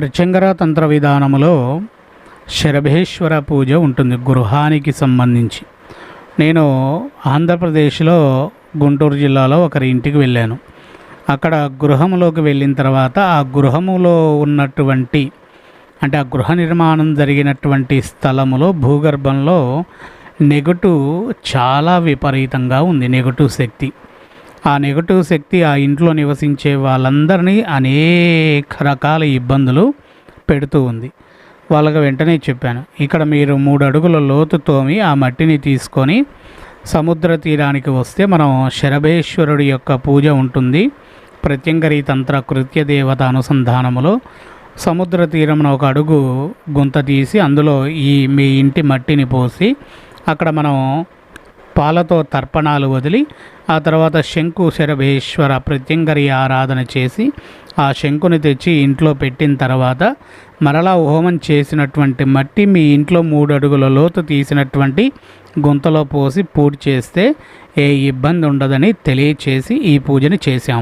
ప్రచంగర తంత్ర విధానములో శరభేశ్వర పూజ ఉంటుంది గృహానికి సంబంధించి. నేను ఆంధ్రప్రదేశ్లో గుంటూరు జిల్లాలో ఒకరి ఇంటికి వెళ్ళాను. అక్కడ గృహంలోకి వెళ్ళిన తర్వాత ఆ గృహములో ఉన్నటువంటి అంటే ఆ గృహ నిర్మాణం జరిగినటువంటి స్థలములో భూగర్భంలో నెగటివ్ చాలా విపరీతంగా ఉంది నెగటివ్ శక్తి. ఆ నెగటివ్ శక్తి ఆ ఇంట్లో నివసించే వాళ్ళందరినీ అనేక రకాల ఇబ్బందులు పెడుతూ ఉంది. వాళ్ళకి వెంటనే చెప్పాను ఇక్కడ మీరు మూడు అడుగుల లోతు తోమి ఆ మట్టిని తీసుకొని సముద్ర తీరానికి వస్తే మనం శరభేశ్వరుడి యొక్క పూజ ఉంటుంది. ప్రత్యంగరి తంత్ర కృత్య దేవత అనుసంధానములో సముద్ర తీరమున ఒక అడుగు గుంత తీసి అందులో ఈ మీ ఇంటి మట్టిని పోసి అక్కడ మనం పాలతో తర్పణాలు వదిలి ఆ తర్వాత శంకు శరభేశ్వర ప్రత్యంగరి ఆరాధన చేసి ఆ శంకుని తెచ్చి ఇంట్లో పెట్టిన తర్వాత మరలా హోమం చేసినటువంటి మట్టి మీ ఇంట్లో మూడు అడుగుల లోతు తీసినటువంటి గుంతలో పోసి పూజ చేస్తే ఏ ఇబ్బంది ఉండదని తెలియచేసి ఈ పూజని చేశాం.